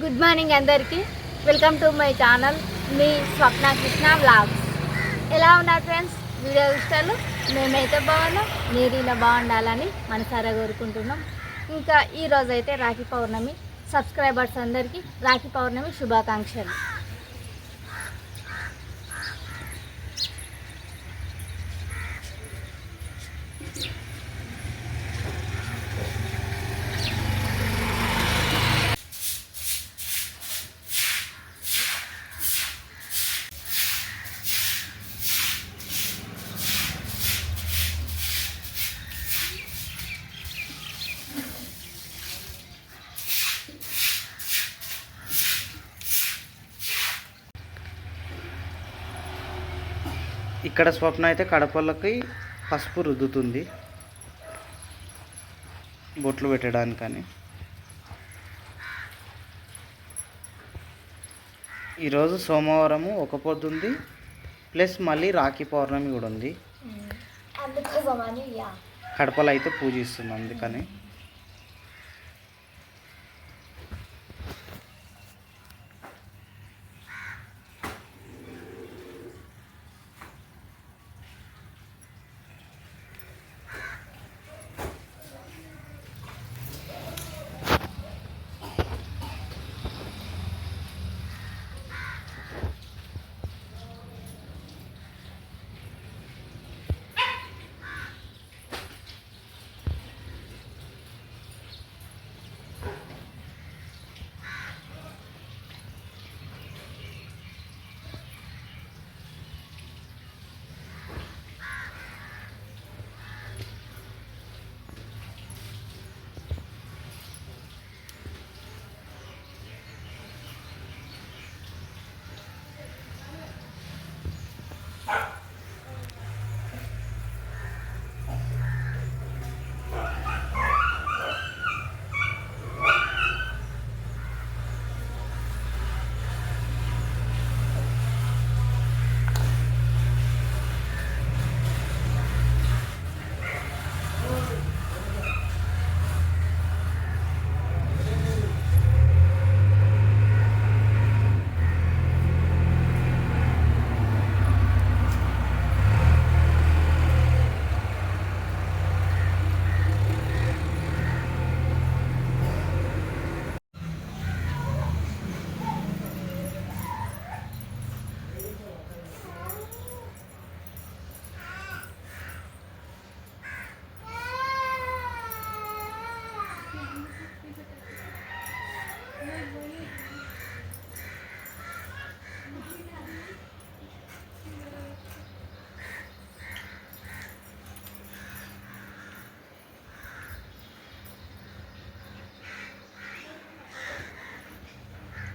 Good morning అందరికీ. Welcome to my channel మీ Swapna Krishna vlogs ఎలా ఉన్నారు ఫ్రెండ్స్ వీడియో ఇష్టాలు మేమైతే బాగున్నాం మీరు ఇలా బాగుండాలని మనసారా కోరుకుంటున్నాం. ఇంకా ఈరోజైతే అయితే రాఖీ పౌర్ణమి. సబ్స్క్రైబర్స్ అందరికీ రాఖీ పౌర్ణమి శుభాకాంక్షలు. ఇక్కడ స్వప్న అయితే కడపలకి పసుపు రుద్దుతుంది. బొట్లు పెట్టడానికని. ఈరోజు సోమవారము ఒక పొద్దుంది ప్లస్ మళ్ళీ రాఖీ పౌర్ణమి కూడా ఉంది. కడపలో అయితే పూజిస్తుంది అందుకని.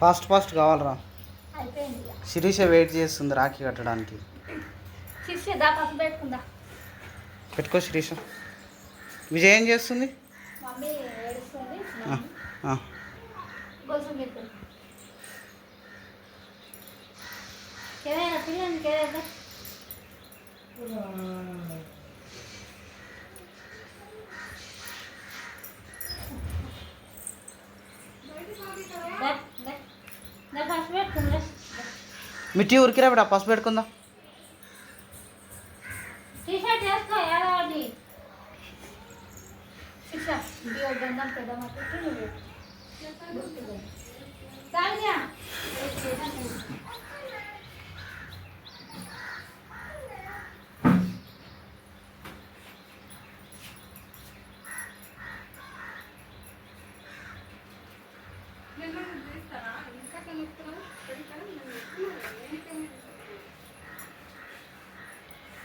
ఫాస్ట్ ఫాస్ట్ కావాలరా. శిరీష వెయిట్ చేస్తుంది రాఖీ కట్టడానికి. పెట్టుకో శిరీష. విజయ్ ఏం చేస్తుంది? మిట్టి ఉరికిరా బిడ్డ పసుపు పెట్టుకుందా T shirt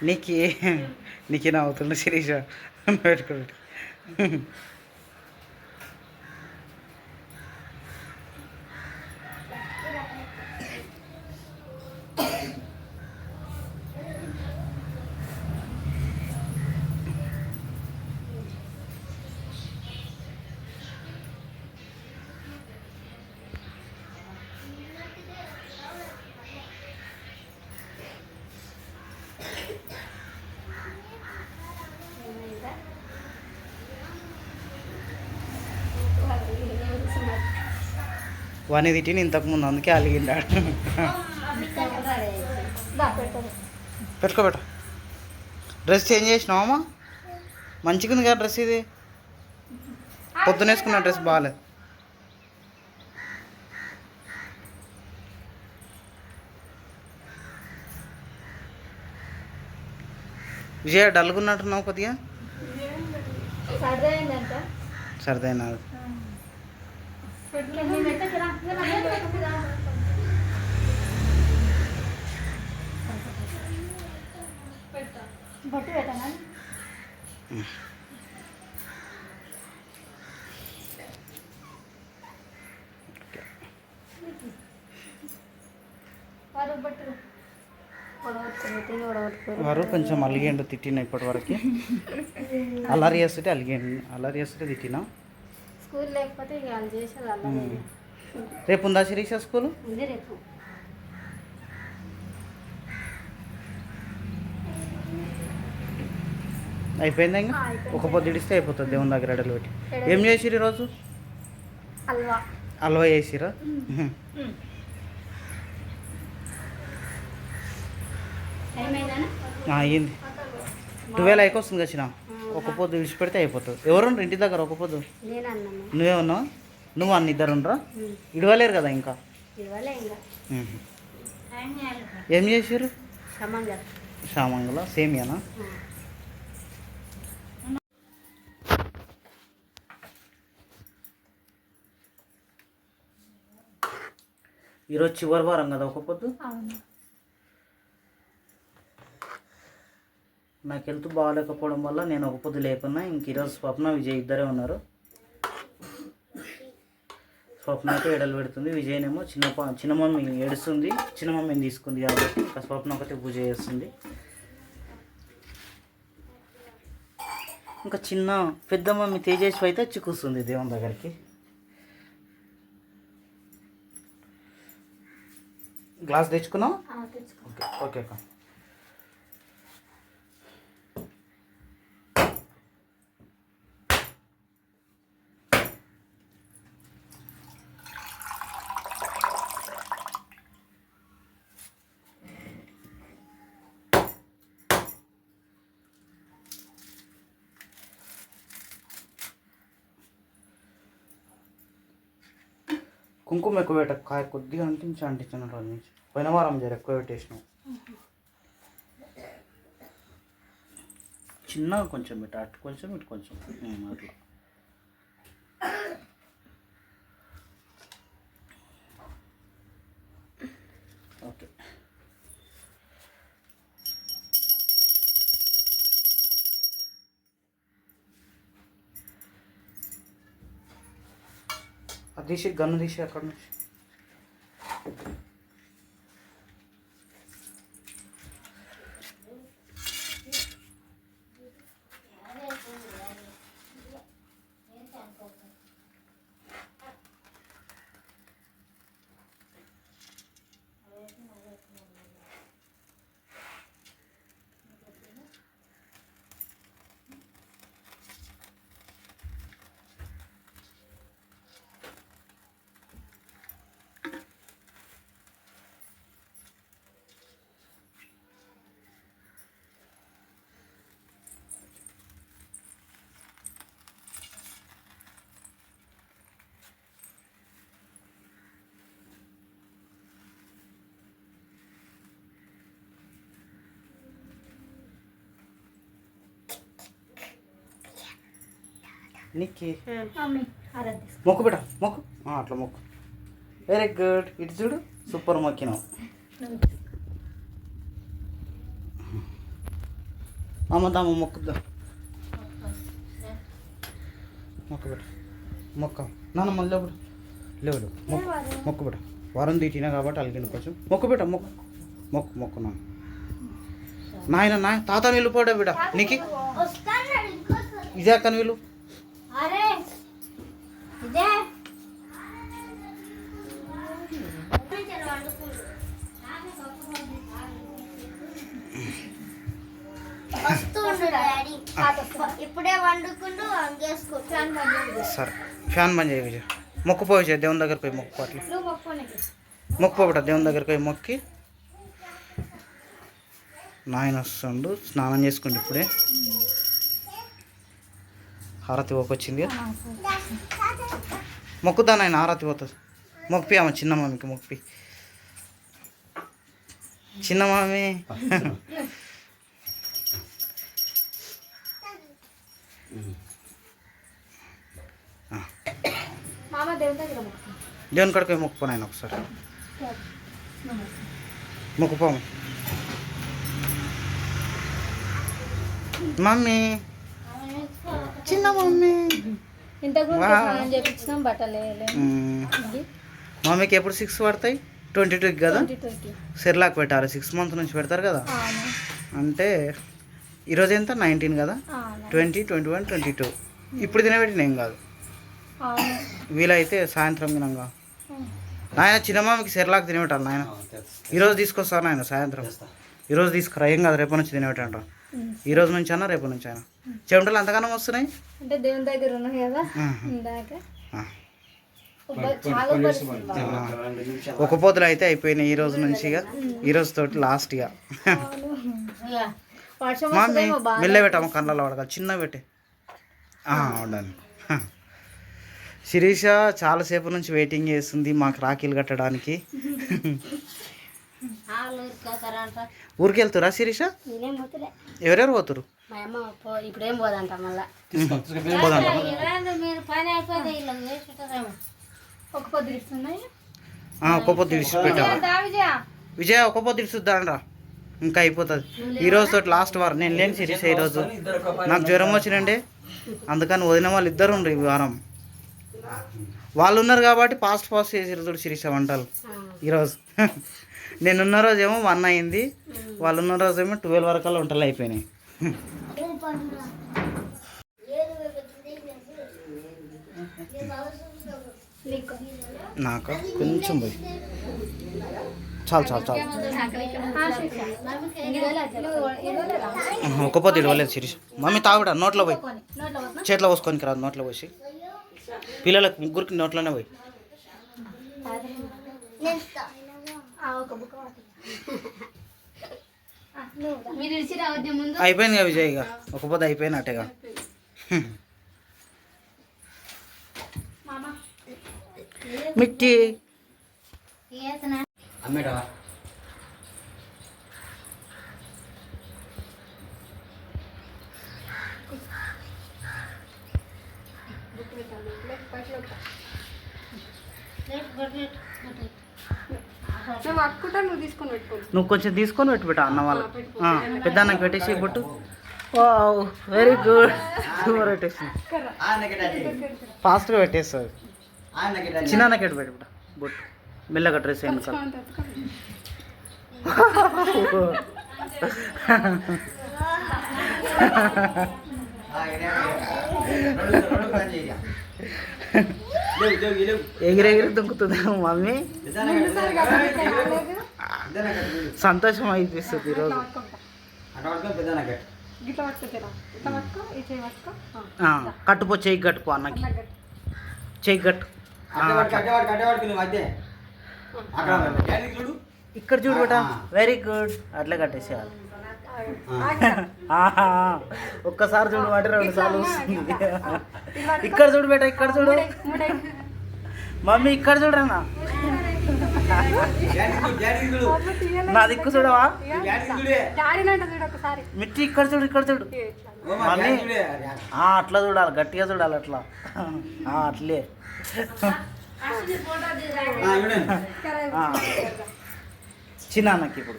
Niki. Niki na utul na sirisha. వాని తిట్టిన ఇంతకుముందు అందుకే అలిగిండాడు దా, పెట్టు. పెట్టుకో పెట్ట డ్రెస్ చేంజ్ చేసినావమ్మా మంచిగా ఉంది కదా డ్రెస్ ఇది. పొద్దున వేసుకున్న డ్రెస్ బాగాలేదు విజయ డల్గా ఉన్నట్టున్నావు కొద్దిగా? సరదైనా పెట్టు. నేను పెట్టకు రా. ఇంకా నా మీద పెట్టకు రా. బొట్టు పెట్టనా వారు బొట్టు పొడగొట్టుకుని పొడగొట్టుకోరు వారు కొంచెం అలిగేండు తిట్టిన ఇప్పటి వరకు అల్లరి చేస్తుంటే అలిగేండు అల్లరి చేస్తుంటే తిట్టినా స్కూల్ లేకపోతే ఇక వాళ్ళు చేసేది అలా ఉమ్. రేపు ఉందా శిరీష స్కూల్? ఉంది రేపు. అయిపోయిందా ఇంకా. ఒక పొద్దు ఇడిస్తే అయిపోతుంది దేవుని దగ్గర ఎడలు పెట్టి. ఏం చేసిరు ఈరోజు హల్వా. హల్వా చేసిరా అయ్యింది. ట్వెల్వ్ అయికి వస్తుంది వచ్చిన ఒక పొద్దు విడిచిపెడితే అయిపోతుంది. ఎవరు ఇంటి దగ్గర ఒక పొద్దు? నేను అన్నాను నువ్వే ఉన్నావు నువ్వు అన్న ఇద్దరు ఉండరా ఇడవలేరు కదా ఇంకా. ఏం చేసారు సమంగా. శామంగుల సేమియానా? ఈరోజు చివరి వారం కదా ఒక పొద్దు? నాకు హెల్త్ బాగాలేకపోవడం వల్ల నేను ఒక పొద్దు లేకున్నా ఇంక ఈరోజు స్వప్న విజయ్ ఇద్దరే ఉన్నారు. స్వప్న అయితే ఎడలు పెడుతుంది. విజయనేమో చిన్న చిన్న మమ్మీ ఏడుస్తుంది చిన్న మమ్మీని తీసుకుంది కాబట్టి ఇంకా స్వప్న ఒకటి పూజ చేస్తుంది. ఇంకా చిన్న పెద్ద మమ్మీ తేజస్వి అయితే వచ్చి కూస్తుంది దేవుని దగ్గరికి. గ్లాస్ తెచ్చుకున్నావు? ఆ, తెచ్చుకో ఓకే ఓకే అక్క. కుంకుమ ఎక్కువ పెట్ట కాయ కొద్దిగా అంటించి రోజు నుంచి పోయిన వారం జర ఎక్కువ పెట్టేసినాం చిన్నగా కొంచెం పెట్ట అటు కొంచెం ఇటు కొంచెం. అట్లా అది తీసి గన్ను తీసి అక్కడ నుంచి నీకు మమ్మీ ఆరాధ తీసుకో మొక్కు బిడ్డ మొక్కు. అట్లా మొక్కు. వెరీ గుడ్ ఇటు చూడు సూపర్ మొక్కినావు. అమ్మ దామ మొక్కుద్దా మొక్కు బిడ్డ మొక్క. నాన్న మళ్ళీ లేవు లేవు లేవు. మొక్కు మొక్కు బిడ్డ. వారం తీటినా కాబట్టి అలిగింది కొంచెం. మొక్కు బిడ్డ మొక్కు. మొక్కు మొక్కు నాన్న. నాయన నాయన తాత నిలుపోడా బిడ్డ. నీకు ఇదే అక్క వీళ్ళు ఇప్పుడే వండుకుంటూ వంగేసుకో. ఫ్యాన్ బంద్ చేయి. సరే ఫ్యాన్ బంద్ చేయ విజయ్. మొక్కుపోయి దేవుని దగ్గరికి పోయి మొక్కు అట్లా. మొక్కుపోబట దేవుని దగ్గరికి పోయి మొక్కి. నాయన వస్తుండు స్నానం చేసుకుంటు ఇప్పుడే. హారతి పోకొచ్చింది మొక్కుదా నాయన హారతి పోతుంది మొక్కిపి అమ్మ చిన్న మామికి మొక్కిపి చిన్న మామి. దేవుని దగ్గర మొక్కు దేవుని కాడికి పోయి మొక్కుపో నాయన ఒకసారి. మొక్కుపోము మమ్మీ. చిన్న మమ్మీ. మమ్మీకి ఎప్పుడు సిక్స్ పడతాయి? ట్వంటీ టూకి కదా? సెర్లాక్ పెట్టారు సిక్స్ మంత్ నుంచి పెడతారు కదా? అంటే ఈరోజు ఎంత? నైన్టీన్ కదా? Twenty twenty one twenty two. ఇప్పుడు తినబెట్టిన ఏం కాదు. వీలైతే సాయంత్రం తినంగా నాయన చిన్నమామకి సెర్లాక్ తినబెట్టాలి నాయన. ఈరోజు తీసుకొస్తాను నాయన సాయంత్రం? ఈరోజు తీసుకురా ఏం కాదు రేపటి నుంచి తినబెట్టంట ఉమ్. ఈ రోజు నుంచి అయినా రేపటి నుంచి అయినా. చెమటలు అంతగానం వస్తున్నాయి? అంటే దేవుని దగ్గర ఉన్నాయి కదా. ఒక పోతులు అయితే అయిపోయినాయి ఈ రోజు నుంచి ఇక. ఈ రోజు తోటి లాస్ట్ ఇక. మమ్మీ మెల్ల పెట్టాము కళ్ళలో పడగాలి చిన్న పెట్టే. ఉండండి. శిరీష చాలాసేపు నుంచి వెయిటింగ్ చేస్తుంది మాకు రాఖీలు కట్టడానికి. ఊరికి వెళ్తురా శిరీష? ఎవరెవరు పోతురు ఇప్పుడేం పోదంట ఒక్క పొద్దు విడిచిపెట్టావా? విజయ విజయ ఒక్క పొద్దు విడిచిద్దానరా ఇంకా అయిపోతుంది. ఈ రోజు తోటి లాస్ట్ వారం. నేను లేని శిరీష ఈరోజు నాకు జ్వరం వచ్చినండి అందుకని వదిన వాళ్ళు ఇద్దరు ఉండరు ఈ వారం. వాళ్ళు ఉన్నారు కాబట్టి ఫాస్ట్ ఫాస్ట్ చేసిరు చూడు శిరీష వంటలు. ఈరోజు నేను ఉన్న రోజు ఏమో వన్ అయింది. వాళ్ళు ఉన్న రోజు ఏమో ట్వెల్వ్ వరకు వంటలు అయిపోయినాయి. నీకు? కొంచెం పోయి. చాలు చాలు చాలు. ఆ, శిక్ష. ఇదిగోలే అజ్జల. నువ్వు ఇదిగోలేదా? ఒక్క పొద్దు ఇవ్వలేదు శిరీష. మమ్మీ తాగుడా నోట్లో పోయి? చేతిలో పోసుకోనికి రాదు నోట్లో పోసి. పిల్లలకు ముగ్గురికి నోట్లోనే పోయి. అయిపోయింది కదా విజయ్ ఇక. ఒక పొద్దు అయిపోయినట్టేగా. మామ మిట్టి ఏతనా నువ్వు అక్కుంటా నువ్వు తీసుకొని పెట్టుకో నువ్వు కొంచెం తీసుకొని పెట్టు బిడ్డ అన్న వాళ్ళు పెద్ద అన్నకి పెట్టేసి బొట్టు వావ్ వెరీ గుడ్ సూపర్ పెట్టేసి ఫాస్ట్గా పెట్టేస్తుంది చిన్న అన్నకి పెట్టు బిడ్డ బొట్టు మెల్లగా డ్రెస్ వెనకాల ఎగిరెగిరి దుంకుతుంది మమ్మీ. సంతోషం అయిపిస్తుంది ఈరోజు. కట్టుపో చెయ్యి కట్టుపో అన్నకి. చెయ్యి కట్టు. ఇక్కడ చూడు బేట. వెరీ గుడ్ అట్లే కట్టేసేయాలి. ఒక్కసారి చూడు మాట రెండు సార్లు వస్తుంది. ఇక్కడ చూడు బేట ఇక్కడ చూడు. మమ్మీ ఇక్కడ చూడన్నా? నా దిక్కు చూడవా? మిట్టి ఇక్కడ చూడు ఇక్కడ చూడు. మమ్మీ. ఆ, అట్లా చూడాలి గట్టిగా చూడాలి అట్లా. ఆ, అట్లే. ఆ. చిన్న అన్నకి ఇప్పుడు.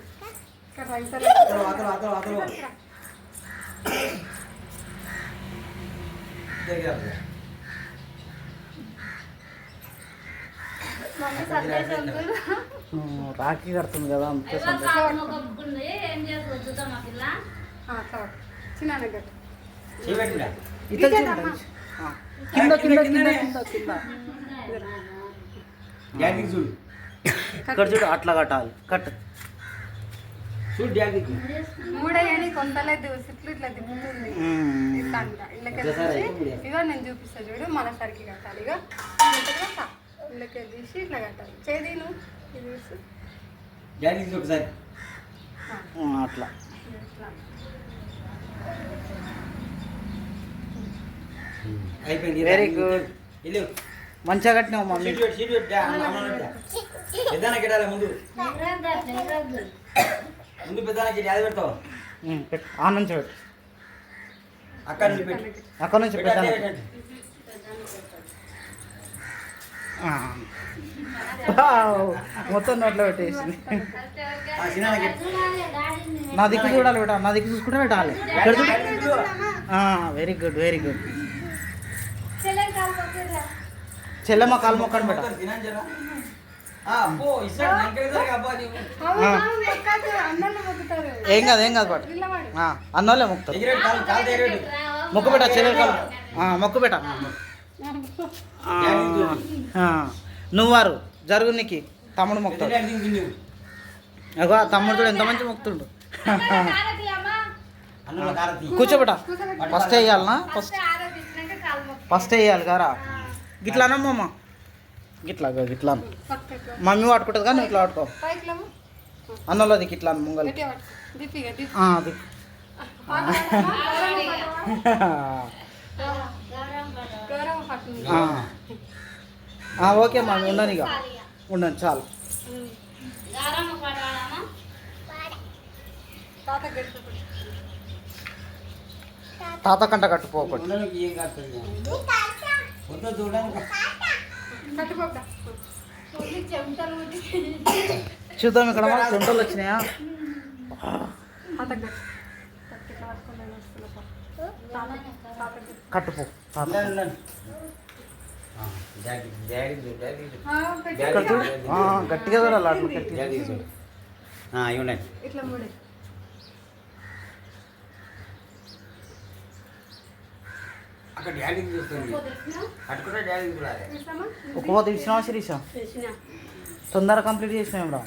రాఖీ కడుతుంది కదా అంతే కింద కింద కింద ఇక్కడ చూడు అట్లా కట్టాలి. కట్ సిట్లు ఇట్లా దిగుతుంది నేను చూపిస్తా చూడు మన సరికి కట్టాలి. ఇగో ఇట్లా కట్టా. ఇళ్ళకి తీసి ఇట్లా కట్టాలి. ఇది ఒకసారి. ఆ, అట్లా. అయిపోయింది. Very good. ఇల్లు మంచిగా కట్టినావు మమ్మీ. పెద్దనాకి పెట్టాలి ముందు. ముందు పెద్దనాకి అది పెడతావు? ఆ నుంచి పెట్టు. అక్కడ నుంచి పెట్టు. అక్కడ నుంచి పెట్టు, పెట్టాను అట్టే పెట్టు. ఆ. వావ్. మొత్తం నోట్లో పెట్టేసింది. ఆ, చిన్నానికి పెట్టు. నా దిక్కు చూడాలి పెట్టాలి నా దిక్కు చూసుకుంటే పెట్టాలి. వెరీ గుడ్ వెరీ గుడ్ చెల్లెమ్మ కాలు మొక్కని పెట్ట ఏం కాదు ఏం కాదు ఆ, అన్నోళ్ళే మొక్కుతారు. ఎగిరేడు, కాలు కాలు ఎగిరేడు. మొక్కు పెట్ట చెల్లె కాలు. ఆ, మొక్కు పెట్ట. నువ్వారు జరుగు నీకు. తమ్ముడు మొక్కుతాడు. అగో తమ్ముడు ఎంత మంచి మొక్కుతుండు. అన్నంలో కారం తీ. కూర్చోబెట్ట. ఫస్ట్ వేయాలనా? ఫస్ట్ ఫస్ట్ వేయాలి కారా? గిట్లా అనమ్మమ్మ గిట్లా అగో గిట్లా అను. పక్కకు మమ్మీ పట్టుకుంటుంది కానీ ఇట్లా పట్టుకో పైకి లేవు అన్నోళ్ళది గిట్లా అను ముంగలి ఓకే మమ్మీ ఉండను ఇక ఉండను చాలు. తాత కంట కట్టుకోకూడదు. చూద్దాం ఇక్కడ చెంటలు వచ్చినాయా? తాత. గట్టు కట్టి కాడుకొని నేను వస్తున్నా పో. తాత తాత గట్టు కట్టుపో తాత ఉండండి, ఉండండి. ఆ, డాడీ డాడీ చూడు, డాడీ చూడు. ఆ, పెట్టు. ఇక్కడ చూడు ఆ, గట్టిగా చూడాలి అట్లా గట్టిగా డాడీ చూడు. ఆ, ఇవి ఉన్నాయి ఇట్లా ముడి అక్కడ డాడీ చూస్తుంది అట్టుకుంటే డాడీ చూడాలి చూసామా ఒక పోతే ఇచ్చినావా శిరీష? తొందరగా కంప్లీట్ చేసినాం ఇప్పుడు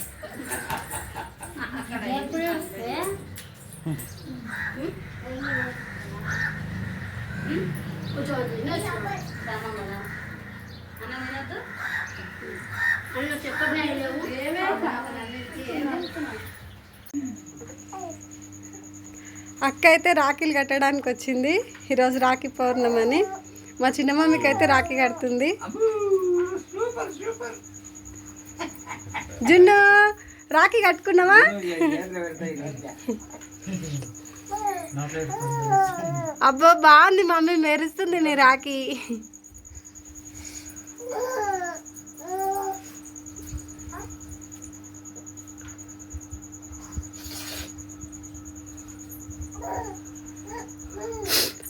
అక్క అయితే రాఖీలు కట్టడానికి వచ్చింది ఈరోజు రాఖీ పౌర్ణమని. మా చిన్న మమ్మీకి అయితే రాఖీ కడుతుంది. జున్ను రాఖీ కట్టుకున్నావా? అబ్బో బాగుంది మమ్మీ మెరుస్తుంది నీ రాఖీ.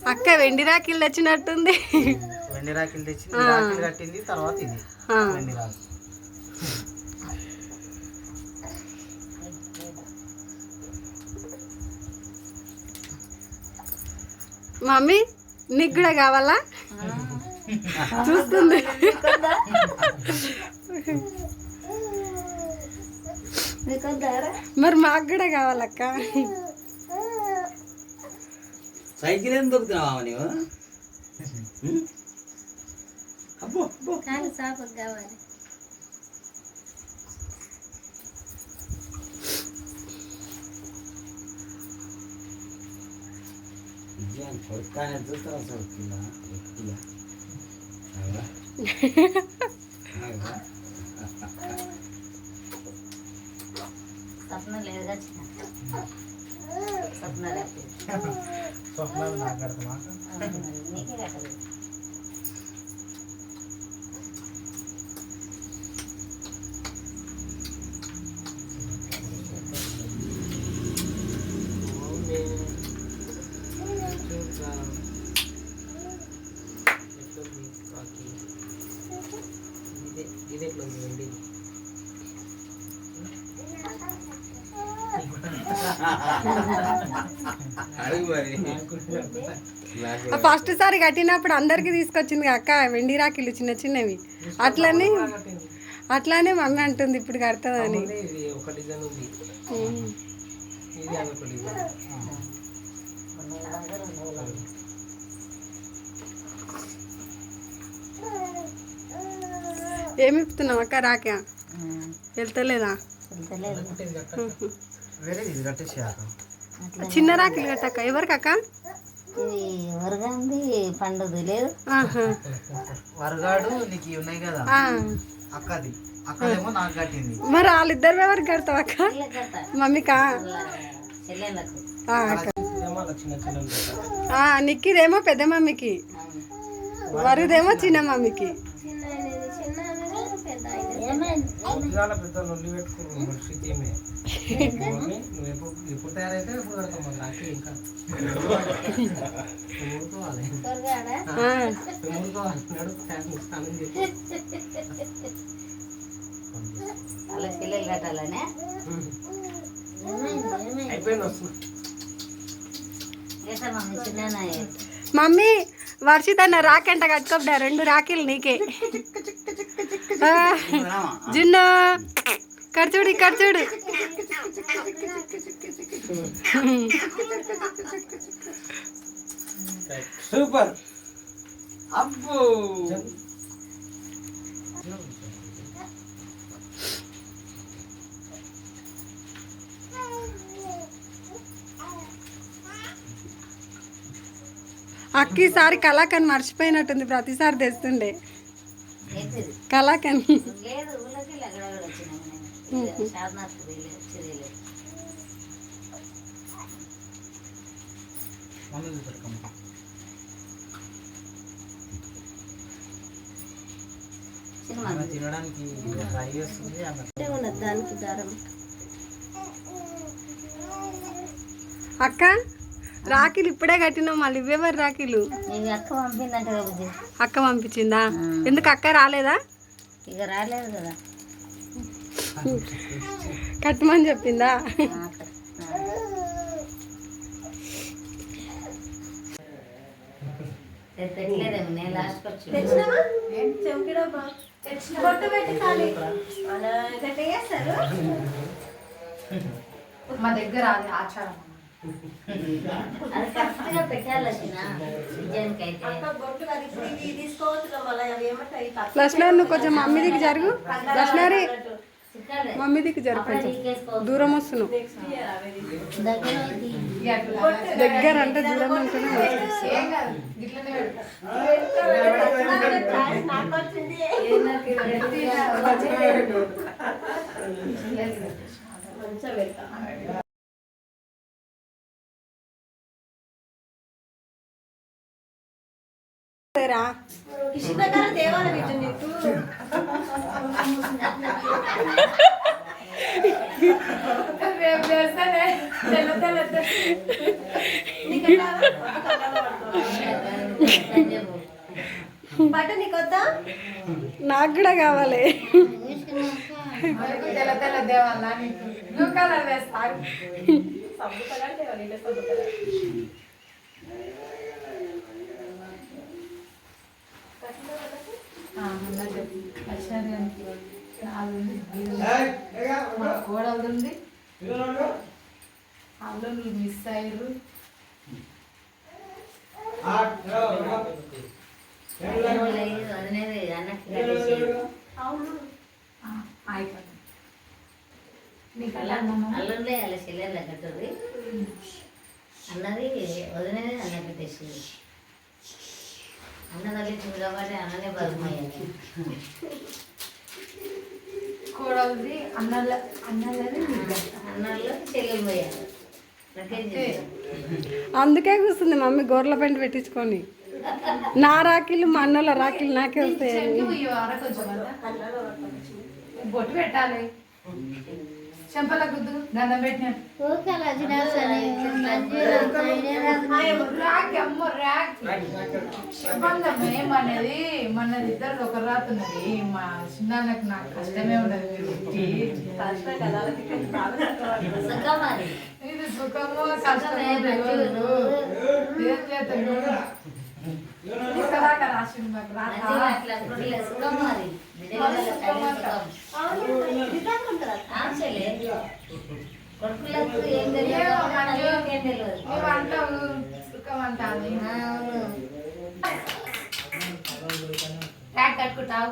అక్క వెండి రాఖీలు తెచ్చినట్టుంది. వెండి తెచ్చింది ఆ. రాఖీలు కట్టింది తర్వాత ఇది. వెండి రాఖీ. మమ్మీ నీకు కూడా కావాలా? చూస్తుంది. మరి మాకు కూడా కావాలక్క. సైకిల్ ఏం దొక్కుతున్నావా నీవు? అబ్బో అబ్బో. కావాలి. విజయం కొడుకానే లేదుగా చిన్న స్వప్న లేదు స్వప్నాలు నాకు కడతామా నీకే కట్టలేదు ఫస్ట్ సారి కట్టినప్పుడు అందరికి తీసుకొచ్చింది అక్క వెండి రాఖీలు చిన్న చిన్నవి. అట్లనే అట్లానే మమ్మీ అంటుంది ఇప్పుడు కడతాదని. ఏమి ఇప్పుతున్నావు అక్క రాకా వెళ్తలేదా? చిన్న రాఖీలు కట్టక్క. ఎవరికి అక్క ఇది వరగంది పండుగ లేదు. వరగాడు నీకు ఉన్నాయి కదా. అక్కది. అక్కదేమో నాకు కట్టింది. మరి వాళ్ళిద్దరు ఎవరికి కడతావు అక్క? మమ్మీకా? నిక్కిదేమో పెద్ద మమ్మీకి. వరుదేమో చిన్న మమ్మీకి. ఇవాళ పెద్ద లొల్లి పెట్టుకున్నాం పరిస్థితి ఏమే నువ్వు ఎప్పుడు ఎప్పుడు తయారైతే ఎప్పుడు కడతాం రాఖీ ఇంకా. ఊరుకోవాలి ఊరుకోవాలి నడు ఫ్యాన్ స్నానం చేసి అలా చెల్లెలు కట్టాలనే? అయిపోయింది వస్తున్నా మమ్మీ మమ్మీ వర్షితన్న రాకంట కట్టుకోబడా రెండు రాఖీలు నీకే. జున్ను. కడుచుడు ఇక్కడ చూడు సూపర్. అబ్బో. అక్క ఈసారి కళాకని మర్చిపోయినట్టుంది ప్రతిసారి తెస్తుండే. కళాకని లేదు ఊళ్ళకి అక్కడ కూడా వచ్చినాము నేను షాద్నాథ్ వచ్చేది లేదు మమ్మల్ని చూపెట్టుకోమ్మా సినిమా ఆమె తినడానికి ట్రై చేస్తుంది ఆమె దానికి దారం అక్క రాఖీలు ఇప్పుడే కట్టినావు మళ్ళీ ఇవ్వేవారు రాఖీలు. అక్క పంపిందంట పంపించిందా? ఎందుకు అక్క రాలేదా? ఇక రాలేదు కదా. కట్టమని చెప్పిందా? మా దగ్గర అది ఆచారం. అది పెట్టాలి లక్ష్మణ్ నువ్వు కొంచెం మమ్మీ దిక్కు జరుగు. లక్ష్మణి మమ్మీ దిక్కు జరుగు కొంచెం. దూరం వస్తున్నావు దగ్గర దగ్గర అంటే దూరం ఉంటేనే మంచిది. ఏం కాదు ఇట్లనే పెడతా రా రేపు చేస్తానే తెల్ల నాకు కూడా కావాలి. తెల్ల తెల్ల దేవాలా బ్లూ కలర్ వేస్తారు సబ్బు కలర్ సబ్బు కలర్ ఆ, అన్నది చెప్పు. ఐశ్వర్యానికి ఉంది. మా ఉంది మీరు మిస్ అయ్యారు. అయిపోయింది. నీకు అలా అల్లుండే అలా అన్నది వదిలేది అన్న పెట్టేసింది అన్ననే కోడలది అన్నల అన్నల్లో చెల్లెలు అందుకే కూర్చుంది మమ్మీ గొర్రెల పెంట పెట్టించుకొని. నా రాఖీలు మా అన్నల రాఖీలు నాకే కదా బొట్టు పెట్టాలి. చెంపల గుద్దు అమ్మ రాక్ చెప్పందమ్మ ఏమనేది మనది ఇద్దరు ఒక రాతున్నది మా చిన్నాన్నకు నాకు కష్టమే ఉండదు ఇది సుఖమో కష్టమో ఏం చేస్తాను కొడుకులకు ఏం తెలియదు ఏం తెలియదు కట్టుకుంటావు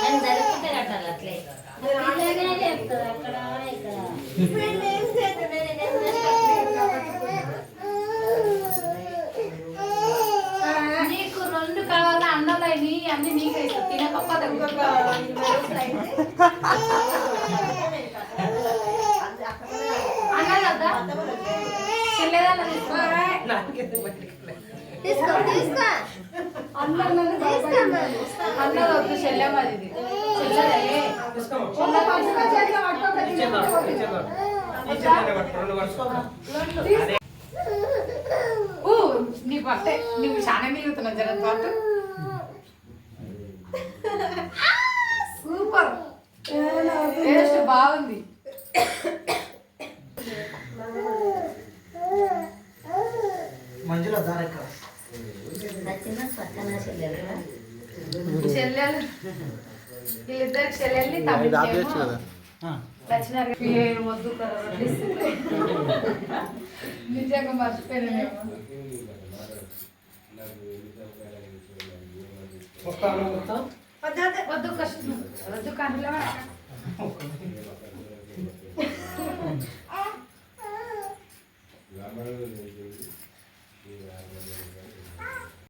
అది జరుగుతుంటే కట్టాలి అట్లే ఇలాగే చెప్తారు అక్కడ ఇక్కడ నీకు రెండు కావాలా అన్నలే నీ అన్ని నీకే ఇస్తా తీసుకో తీసుకో తీసుకో అన్నది వద్దు చెల్లెమ్మది ఇది నీ పట్టే నువ్వు చాలా మిగులుతున్నావు జగన్ పాటు సూపర్. టేస్ట్ బాగుంది. నచ్చిన పక్కన చెల్లెలు వీళ్ళిద్దరు చెల్లెల్ని వద్దు. నిజంగా మొత్తం వద్దు కష్టం వద్దు కర్రలో పడక